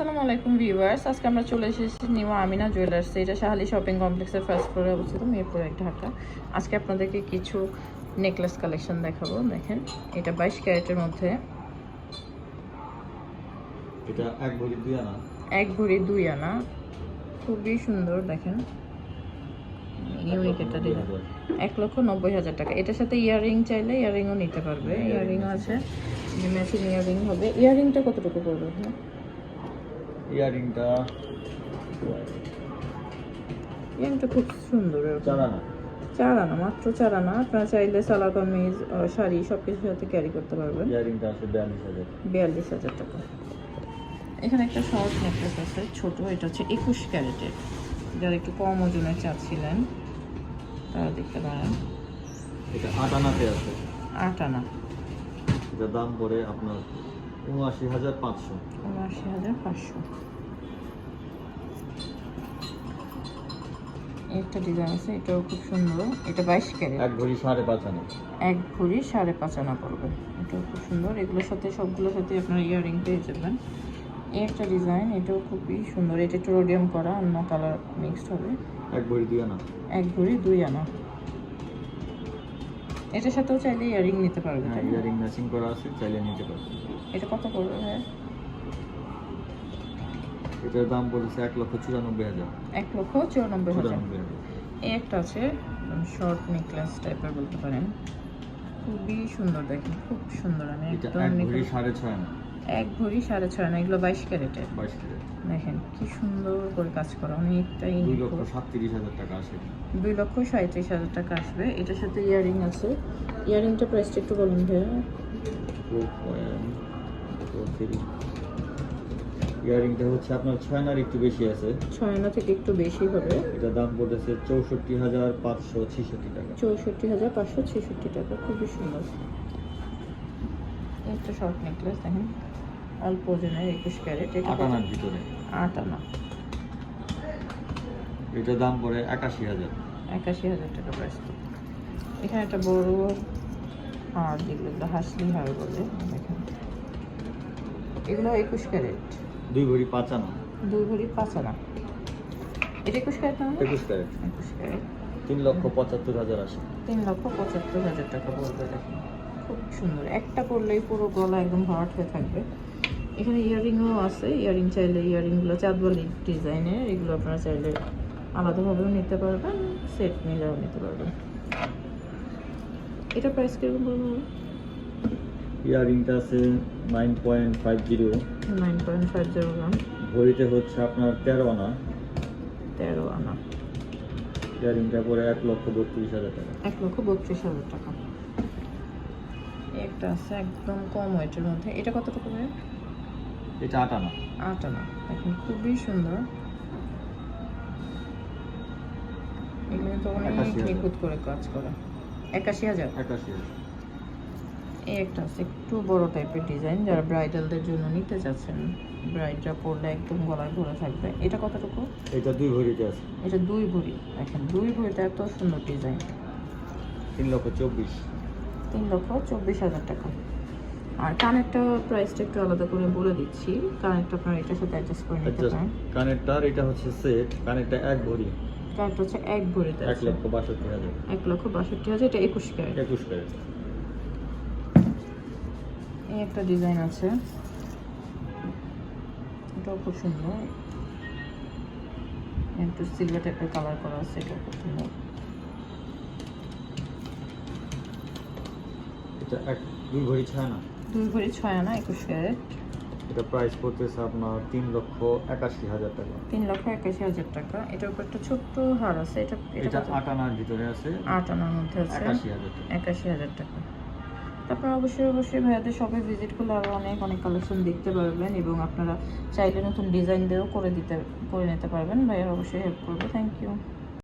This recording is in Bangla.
আসসালামু আলাইকুম ভিউয়ার্স। আজকে আমরা চলে এসেছি নিউ আমিনা জুয়েলার্স। এটা শাহালি শপিং কমপ্লেক্সের ফার্স্ট ফ্লোরে অবস্থিত মিরপুর এক ঢাকা। আজকে আপনাদেরকে কিছু নেকলেস কালেকশন দেখাবো। দেখেন এটা বাইশ ক্যারেটের মধ্যে। এটা এক ভরি দুই আনা। এক ভরি দুই আনা। খুবই সুন্দর দেখেন। ইউনিক একটা এক লক্ষ নব্বই হাজার টাকা। এটার সাথে ইয়াররিং চাইলে ইয়াররিংও নিতে পারবে। ইয়াররিংও আছে। ম্যাচিং ইয়াররিং হবে। ইয়াররিংটা কতটুকু পড়বে হ্যাঁ ইয়ারিংটা খুব সুন্দর। চার আনা চার মাত্র চার আনা আপনারা চাইলে সালা কামিজ শাড়ি সব কিছুর সাথে ক্যারি করতে পারবেন। ইয়ারিংটা আছে বিয়াল্লিশ হাজার। বিয়াল্লিশ হাজার টাকা। এখানে একটা শর্ট নেকলেস আছে ছোট। এটা হচ্ছে একুশ ক্যারেটের। যারা একটু কম ওজনের চাচ্ছিলেন তারা দেখতে পারেন। এটা আট আনাতে আছে। আট আনা এটার দাম পড়ে আপনার উনআশি হাজার পাঁচশো। উনআশি হাজার পাঁচশো। একটা ডিজাইন আছে এটাও খুব সুন্দর। এটা বাইশ ক্যারেট। এক ভরি সাড়ে পাঁচ আনা। এক ভরি সাড়ে পাঁচ আনা পড়বে। এটাও খুব সুন্দর। এগুলোর সাথে সবগুলোর সাথে আপনার ইয়াররিং পেয়ে যাবেন। একটা ডিজাইন এটাও খুবই সুন্দর। এটা একটু করা অন্য কালার মিক্সড হবে। এক ভরি দুই আনা। এক ভরি দুই আনা। এটার সাথেও চাইলে ইয়ারিং নিতে পারবে হ্যাঁ ইয়ারিং ম্যাচিং করা আছে চাইলে নিতে পারবে। এটা কত পড়বে ভাই এটার দাম বলেছে এক লক্ষ চুরানব্বই হাজার। এক লক্ষ চুরানব্বই হাজার। এই একটা আছে শর্ট নেকলেস টাইপের বলতে পারেন। খুবই সুন্দর দেখেন খুব সুন্দর আমি একদম সাড়ে ছয় আনা। এক ভরি সাড়ে ছয় না এগুলো বাইশ ক্যারেটের। বাইশ ক্যারেট। দেখেন কি সুন্দর করে কাজ করা অনেকটাই দুই লক্ষ নিখুঁত। সাতত্রিশ হাজার টাকা আসে দুই লক্ষ সাঁত্রিশ হাজার টাকা আসবে। এটার সাথে ইয়াররিং আছে। ইয়াররিংটা প্রাইসটা একটু বলুন ভাইয়া। ইয়ারিংটা হচ্ছে আপনার ছয় আনার একটু বেশি আছে। ছয় আনা থেকে একটু বেশি হবে। এটার দাম চৌষট্টি হাজার পাঁচশো ছেষট্টি টাকা। চৌষট্টি হাজার পাঁচশো ছেষট্টি টাকা খুবই সুন্দর। একটা শর্ট নেকলেস দেখেন। অল্প ওজনের একুশ ক্যারেট এটা আট আনার ভিতরে। আট আনা এটার দাম পড়ে একাশি হাজার। একাশি হাজার টাকা প্রাইস এখানে একটা বড় হার যেগুলো হাসলি হার বলে দেখেন। এগুলো একুশ ক্যারেট। দুই ভরি পাঁচ আনা। দুই ভরি পাঁচ আনা। এটা একুশ ক্যারেট না? একুশ ক্যারেট। একুশ ক্যারেট। তিন লক্ষ পঁচাত্তর হাজার আসে তিন লক্ষ পঁচাত্তর হাজার টাকা পড়বে দেখেন। খুব সুন্দর। একটা পরলেই পুরো গলা একদম ভরাট হয়ে থাকবে। এখানে ইয়াররিংও আছে ইয়াররিং চাইলে ইয়াররিংগুলো চাঁদবালি ডিজাইনের এগুলো আপনারা চাইলে আলাদাভাবেও নিতে পারবেন সেট মিলাও নিতে পারবেন। এটা প্রাইস কীরকম পড়বে ইয়ারিংটা আছে nine point five zero nine point five zero gram. ভরিতে হচ্ছে আপনার তেরো আনা। তেরো আনা। ইয়ারিংটা পরে এক লক্ষ বত্রিশ হাজার টাকা। এক লক্ষ বত্রিশ হাজার টাকা। একটা আছে একদম কম ওয়েটের মধ্যে। এটা কত টাকা পড়বে এটা আট আনা। আট আনা। এখন খুবই সুন্দর। এগুলো তো অনেক নিখুঁত করে কাজ করা। একাশি হাজার? একাশি হাজার। এই একটা আছে একটু বড় টাইপের ডিজাইন যারা ব্রাইডালদের জন্য নিতে চাচ্ছেন ব্রাইডরা পরলে একদম গলায় ধরে থাকবে। এটা কতটুকু? এটা দুই ভরিতে আছে। এটা দুই ভরি। এখন দুই ভরিতে এত সুন্দর ডিজাইন তিন লক্ষ চব্বিশ। তিন লক্ষ চব্বিশ হাজার টাকা। আর কানেরটা প্রাইসটা একটু আলাদা করে বলে দিচ্ছি। কানেরটা আপনারা এটার সাথে অ্যাডজাস্ট করে নিতে পারেন। কানেরটার এটা হচ্ছে সেট কানেরটা এক ভরি। কানেরটা হচ্ছে এক ভরিতে এক লক্ষ বাষট্টি হাজার। এক লক্ষ বাষট্টি হাজার এটা একুশ ক্যারেট। একুশ ক্যারেট। এই একটা ডিজাইন আছে। এটাও খুব সুন্দর। একটু সিলভার টাইপের কালার করা আছে এটাও খুব সুন্দর। এটা এক দুই ভরি ছয় না? দুই ভরি ছয় আনা একুশ ক্যারেট। এটা প্রাইস পড়তেছে আপনার তিন লক্ষ একাশি হাজার টাকা। তিন লক্ষ একাশি হাজার টাকা। এটার উপর একটা ছোট্ট হার আছে এটা এটা আট আনার ভিতরে আছে। আট আনার মধ্যে আছে। একাশি হাজার টাকা। একাশি হাজার টাকা। তারপর অবশ্যই অবশ্যই ভাইয়াদের শপে ভিজিট করলে আরও অনেক অনেক কালেকশন দেখতে পারবেন এবং আপনারা চাইলে নতুন ডিজাইন দিয়েও করে দিতে করে নিতে পারবেন। ভাইয়ার অবশ্যই হেল্প করবে। Thank you